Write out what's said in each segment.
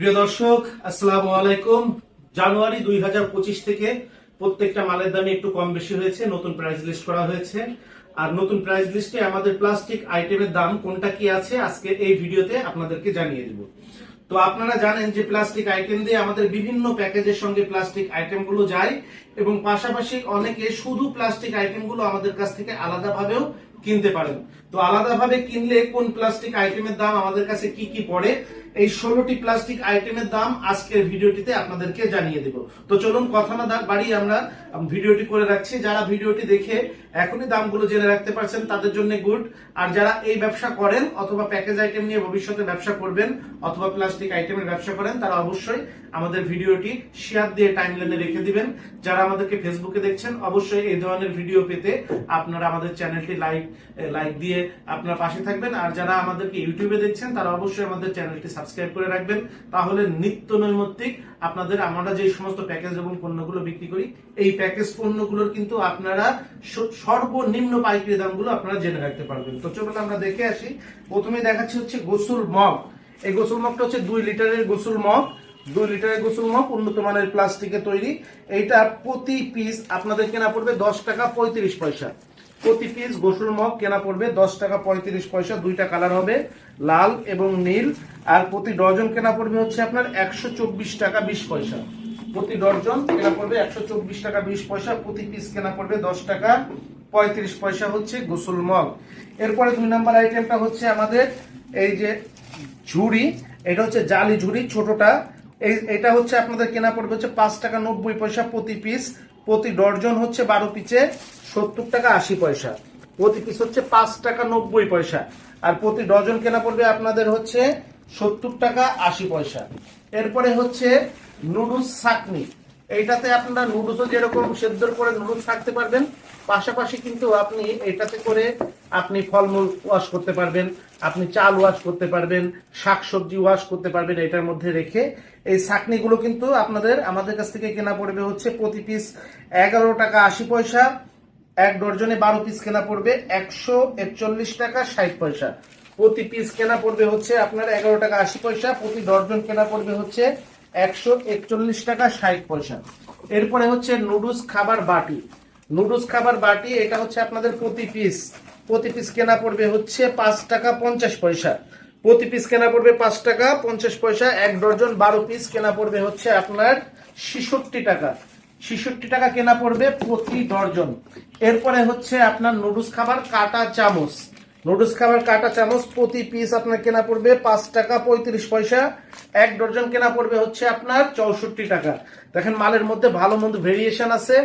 প্রিয় দর্শক, আসসালামু আলাইকুম। জানুয়ারি দুই হাজার পঁচিশ থেকে প্রত্যেকটা মালের দামে একটু কম বেশি হয়েছে, নতুন প্রাইস লিস্ট করা হয়েছে। আর নতুন প্রাইস লিস্টে আমাদের প্লাস্টিক আইটেমের দাম কোনটা কি আছে আজকে এই ভিডিওতে আপনাদেরকে জানিয়ে দেব। তো আপনারা জানেন যে প্লাস্টিক আইটেম দিয়ে আমাদের বিভিন্ন প্যাকেজের সঙ্গে প্লাস্টিক আইটেমগুলো যায় এবং পাশাপাশি অনেকে শুধু প্লাস্টিক আইটেমগুলো আমাদের কাছ থেকে আলাদাভাবেও কিনতে পারেন। তো আলাদাভাবে কিনলে কোন প্লাস্টিক আইটেমের দাম আমাদের কাছে কি কি পড়ে এই ষোলোটি প্লাস্টিক আইটেমের দাম আজকের ভিডিওটিতে আপনাদেরকে জানিয়ে দেব। তো চলুন কথা না বাড়ি আমরা ভিডিওটি করে রাখছি। যারা ভিডিওটি দেখে এখনই দামগুলো জেনে রাখতে পারছেন, তাদের জন্য গুড। আর যারা এই ব্যবসা করেন অথবা প্যাকেজ আইটেম নিয়ে ভবিষ্যতে ব্যবসা করবেন অথবা প্লাস্টিক আইটেমের ব্যবসা করেন, তারা অবশ্যই আমাদের ভিডিওটি শেয়ার দিয়ে টাইমলাইনে রেখে দিবেন। যারা আমাদেরকে ফেসবুকে দেখছেন, অবশ্যই এই ধরনের ভিডিও পেতে আপনারা আমাদের চ্যানেলটি লাইক লাইক দিয়ে আপনার পাশে থাকবেন। আর যারা আমাদেরকে ইউটিউবে দেখছেন, তারা অবশ্যই আমাদের চ্যানেলটি সাবস্ক্রাইব করে রাখবেন। তাহলে নিত্য নৈমিত্তিক আপনাদের আমরা যে সমস্ত প্যাকেজ এবং পণ্যগুলো বিক্রি করি, এই প্যাকেজ পণ্যগুলোর কিন্তু আপনারা সর্বনিম্ন পাইকারি দামগুলো আপনারা জেনে রাখতে পারবেন। তো চলুন আমরা দেখে আসি। প্রথমে দেখাচ্ছি হচ্ছে গোসল মগ। এই গোসল মগটা হচ্ছে দুই লিটারের গোসল মগ। দুই লিটারের গোসল মগ উন্নত মানের প্লাস্টিকে তৈরি। এইটা প্রতি পিস আপনাদের কেনা পড়বে দশ টাকা পঁয়ত্রিশ পয়সা। প্রতি পিস গোসল মগ কেনা পড়বে দশ টাকা পঁয়ত্রিশ পয়সা। দুইটা কালার হবে। লাল এবং নীল, আর প্রতি ডজন কেনা পড়বে হচ্ছে আপনার একশো চব্বিশ টাকা বিশ পয়সা। প্রতি ডজন কেনা পড়বে একশো চব্বিশ টাকা বিশ পয়সা, প্রতি পিস কেনা পড়বে দশ টাকা পঁয়ত্রিশ পয়সা হচ্ছে গোসল মগ। এরপরে দুই নম্বর আইটেমটা হচ্ছে আমাদের এই যে ঝুড়ি, এটা হচ্ছে জালি ঝুড়ি ছোটটা। এই, এটা হচ্ছে আপনাদের কেনা পড়বে হচ্ছে পাঁচ টাকা নব্বই পয়সা প্রতি পিস প্রতি ডর্জন হচ্ছে বারো পিসে সত্তর টাকা আশি পয়সা। প্রতি পিস হচ্ছে পাঁচ টাকা নব্বই পয়সা। আর প্রতি ডজন কেনা পড়বে আপনাদের হচ্ছে সত্তর টাকা আশি পয়সা। এরপরে হচ্ছে নুডলস চাটনি এইটাতে আপনারা নুডলসও যেরকম সেদ্ধ করে নুডলস থাকতে পারবেন, পাশাপাশি কিন্তু আপনি এটাতে করে আপনি ফলমূল ওয়াশ করতে পারবেন, আপনি চাল ওয়াশ করতে পারবেন, শাকসবজি ওয়াশ করতে পারবেন, এটার মধ্যে রেখে এই চাটনিগুলো কিন্তু আপনাদের, আমাদের কাছ থেকে কেনা পড়বে হচ্ছে প্রতি পিস এগারো টাকা আশি পয়সা। এক ডর্জনে বারো পিস কেনা পড়বে একশো একচল্লিশ টাকা ষাট পয়সা। প্রতি পিস কেনা পড়বে হচ্ছে আপনার এগারো টাকা আশি পয়সা, প্রতি ডর্জন কেনা পড়বে হচ্ছে একশো একচল্লিশ টাকা ষাট পয়সা। এরপরে হচ্ছে নুডলস খাবার বাটি। নুডলস খাবার বাটি, এটা হচ্ছে আপনাদের প্রতি পিস প্রতি পিস কেনা পড়বে হচ্ছে পাঁচ টাকা পঞ্চাশ পয়সা। প্রতি পিস কেনা পড়বে পাঁচ টাকা পঞ্চাশ পয়সা, এক ডর্জন বারো পিস কেনা পড়বে হচ্ছে আপনার ছেষট্টি টাকা। ছেষট্টি টাকা কেনা পড়বে প্রতি ডর্জন এরপরে হচ্ছে আপনার নুডলস খাবার, কাটা চামচ। নুডলস খাবার, কাটা চামচ প্রতি পিস আপনার কেনা পড়বে পাঁচ টাকা পঁয়ত্রিশ পয়সা। এক ডর্জন কেনা পড়বে হচ্ছে আপনার চৌষট্টি টাকা। দেখেন মালের মধ্যে ভালো মন্দ ভেরিয়েশন আছে।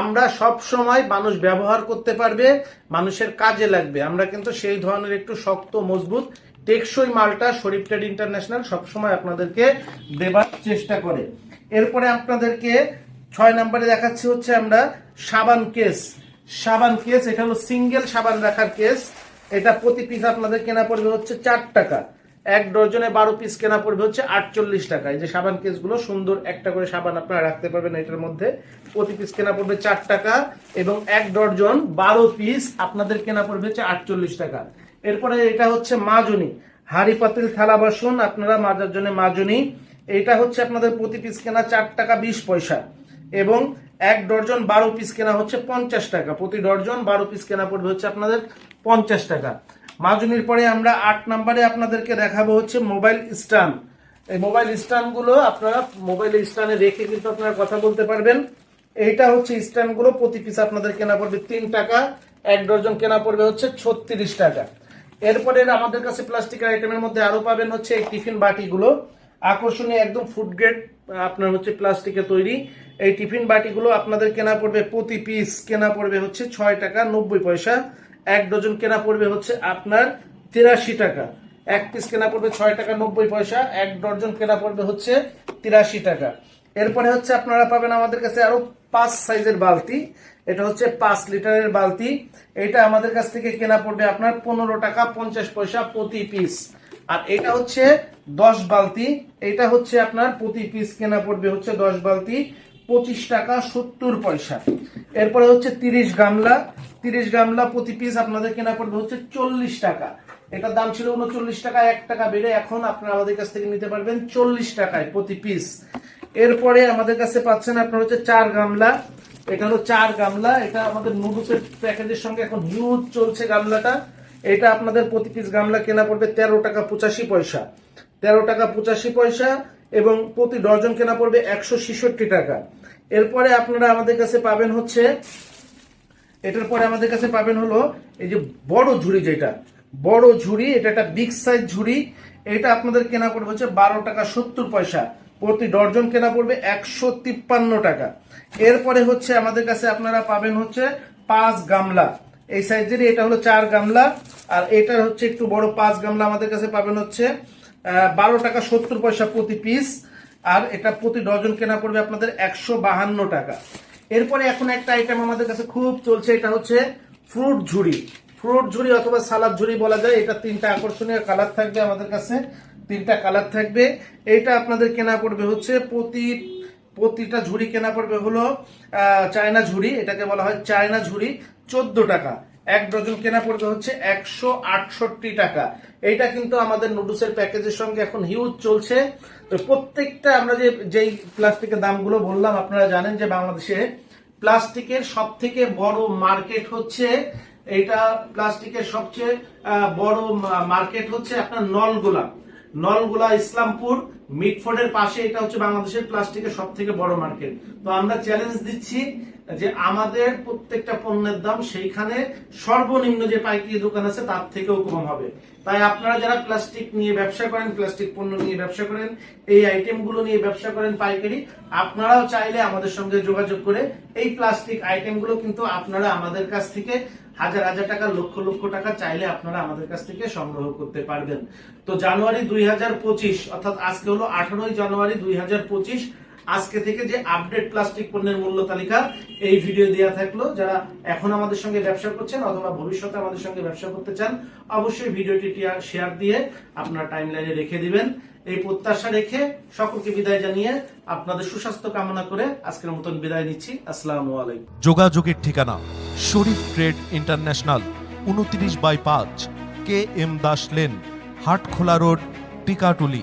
আমরা সব সময় মানুষ ব্যবহার করতে পারবে, মানুষের কাজে লাগবে। আমরা কিন্তু সেই ধরনের একটু শক্ত, মজবুত, টেকসই মালটা শরীফ ট্রেড ইন্টারন্যাশনাল সবসময় আপনাদেরকে দেবার চেষ্টা করে। এরপরে আপনাদেরকে ছয় নম্বরে দেখাচ্ছি হচ্ছে আমরা সাবান কেস। সাবান কেস, এটা হলো সিঙ্গেল সাবান রাখার কেস। এটা প্রতি পিস আপনাদের কেনা পড়বে হচ্ছে চার টাকা। এক ডজনে বারো পিস কেনা পড়বে হচ্ছে আটচল্লিশ টাকা। এই যে সাবান কেসগুলো, সুন্দর একটা করে সাবান আপনারা রাখতে পারবেন এটার মধ্যে। প্রতি পিস কেনা পড়বে চার টাকা এবং এক ডজন বারো পিস আপনাদের কেনা পড়বে হচ্ছে আটচল্লিশ টাকা। এরপরে এটা হচ্ছে মাজনি। হাড়ি, পাতিল, থালা, বাসন, আপনারা মাজার জন্য মাজনি। এটা হচ্ছে আপনাদের প্রতি পিস কেনা চার টাকা বিশ পয়সা। এবং এক ডর্জন বারো পিস কেনা হচ্ছে পঞ্চাশ টাকা। প্রতি ডর্জন বারো পিস কেনা পড়বে হচ্ছে আপনাদের পঞ্চাশ টাকা। মাজনির পরে আমরা আট নম্বরে আপনাদেরকে দেখাবো হচ্ছে মোবাইল স্ট্যান্ড এই মোবাইল স্ট্যান্ডগুলো আপনারা মোবাইল স্ট্যান্ডে রেখে কিন্তু আপনারা কথা বলতে পারবেন। এইটা হচ্ছে স্ট্যান্ডগুলো প্রতি পিস আপনাদের কেনা পড়বে তিন টাকা, এক ডর্জন কেনা পড়বে হচ্ছে ছত্রিশ টাকা। এরপরে আমাদের কাছে প্লাস্টিকের আইটেমের মধ্যে আরও পাবেন হচ্ছে এই টিফিন বাটিগুলো। আকর্ষণীয় একদম ফুড গ্রেড আপনার হচ্ছে প্লাস্টিকে তৈরি। এই টিফিন বাটিগুলো আপনাদের কেনা পড়বে প্রতি পিস কেনা পড়বে হচ্ছে ছয় টাকা নব্বই পয়সা। এক ডজন কেনা পড়বে হচ্ছে আপনার তিরাশি টাকা। এক পিস কেনা পড়বে ছয় টাকা নব্বই পয়সা, এক ডজন কেনা পড়বে হচ্ছে তিরাশি টাকা। এরপরে হচ্ছে আপনারা পাবেন আমাদের কাছে আরও পাঁচ সাইজের বালতি। এটা হচ্ছে পাঁচ লিটারের বালতি। এটা আমাদের কাছ থেকে কেনা পড়বে আপনার পনেরো টাকা পঞ্চাশ পয়সা প্রতি পিস আর এটা হচ্ছে দশ বালতি, এটা হচ্ছে আপনার প্রতি পিস কেনা পড়বে হচ্ছে দশ বালতি, পঁচিশ টাকা সত্তর পয়সা। এরপরে হচ্ছে তিরিশ গামলা তিরিশ গামলা প্রতি পিস আপনাদের কেনা পড়বে হচ্ছে চল্লিশ টাকা। এটার দাম ছিল উনচল্লিশ টাকা, এক টাকা বেড়ে এখন আপনারা আমাদের কাছ থেকে নিতে পারবেন চল্লিশ টাকায় প্রতি পিস এরপরে আমাদের কাছে পাচ্ছেন আপনার হচ্ছে চার গামলা। এটা হলো চার গামলা, এটা আমাদের নুডলসের প্যাকেজের সঙ্গে এখন হিউজ চলছে গামলাটা। এটা আপনাদের প্রতি পিস গামলা কেনা পড়বে তেরো টাকা পঁচাশি পয়সা। তেরো টাকা পঁচাশি পয়সা এবং প্রতি ডজন কেনা পড়বে একশো ছেষট্টি টাকা। এরপরে আপনারা আমাদের কাছে পাবেন হচ্ছে, এটার পরে আমাদের কাছে পাবেন হলো এই যে বড় ঝুড়ি যেটা। বড় ঝুড়ি, এটা একটা বিগ সাইজ ঝুড়ি। এটা আপনাদের কেনা পড়বে হচ্ছে বারো টাকা সত্তর পয়সা। প্রতি ডর্জন কেনা পড়বে একশো তিপ্পান্ন টাকা। এরপরে হচ্ছে আমাদের কাছে আপনারা পাবেন হচ্ছে পাঁচ গামলা। এই সাইজেরই এটা হলো চার গামলা, আর এটা হচ্ছে একটু বড় পাঁচ গামলা আমাদের কাছে পাবেন হচ্ছে বারো টাকা সত্তর পয়সা প্রতি পিস আর এটা প্রতি ডজন কেনা পড়বে আপনাদের একশো বাহান্ন টাকা। এরপরে এখন একটা আইটেম আমাদের কাছে খুব চলছে, এটা হচ্ছে ফ্রুট ঝুড়ি। ফ্রুট ঝুড়ি অথবা সালাদ ঝুড়ি বলা যায়, এটা তিনটা আকর্ষণীয় কালার থাকবে আমাদের কাছে, তিনটা কালার থাকবে। এটা আপনাদের কেনা পড়বে হচ্ছে প্রতি প্রতিটা ঝুড়ি কেনা পড়বে হলো চায়না ঝুড়ি, এটাকে বলা হয় চায়না ঝুড়ি, চোদ্দ টাকা। এক ডজন কেনা পড়বে হচ্ছে একশো আটষট্টি টাকা। এইটা কিন্তু আমাদের নুডলসের প্যাকেজের সঙ্গে এখন হিউজ চলছে। তো প্রত্যেকটা আমরা যে, যেই প্লাস্টিকের দামগুলো বললাম, আপনারা জানেন যে বাংলাদেশে প্লাস্টিকের সব থেকে বড় মার্কেট হচ্ছে এটা প্লাস্টিকের সবচেয়ে বড় মার্কেট হচ্ছে আপনার নলগোলা নলগোলা ইসলামপুর, মিটফোর্ডের পাশে এটা হচ্ছে বাংলাদেশের প্লাস্টিকের সব থেকে বড় মার্কেট। তো আমরা চ্যালেঞ্জ দিচ্ছি যে আমাদের প্রত্যেকটা পণ্যের দাম সেইখানে সর্বনিম্ন যে পাইকারি দোকান আছে তার থেকেও কম হবে। তাই আপনারা যারা প্লাস্টিক নিয়ে ব্যবসা করেন, প্লাস্টিক পণ্য নিয়ে ব্যবসা করেন, এই আইটেমগুলো নিয়ে ব্যবসা করেন পাইকারি, আপনারাও চাইলে আমাদের সঙ্গে যোগাযোগ করে এই প্লাস্টিক আইটেমগুলো কিন্তু আপনারা আমাদের কাছ থেকে হাজার হাজার টাকা, লক্ষ লক্ষ টাকা চাইলে আপনারা আমাদের কাছ থেকে সংগ্রহ করতে পারবেন। তো জানুয়ারি দুই হাজার পঁচিশ, অর্থাৎ আজকে হলো আঠারোই জানুয়ারি দুই হাজার পঁচিশ আজকে থেকে যে আপডেট প্লাস্টিক পণ্যের মূল্য তালিকা এই ভিডিও দেওয়া থাকল, যারা এখন আমাদের সঙ্গে ব্যবসা করছেন অথবা ভবিষ্যতে আমাদের সঙ্গে ব্যবসা করতে চান, অবশ্যই ভিডিওটি শেয়ার দিয়ে আপনার টাইম লাইনে রেখে দিবেন। এই প্রত্যাশা রেখে সকলকে বিদায় জানিয়ে আপনাদের সুস্বাস্থ্য কামনা করে আজকের মতন বিদায় নিচ্ছি। আসসালামু আলাইকুম। যোগাযোগের ঠিকানা শরীফ ট্রেড ইন্টারন্যাশনাল, উনত্রিশ বাই পাঁচ, K M Das lane, Hatkhola road, Tikatuli.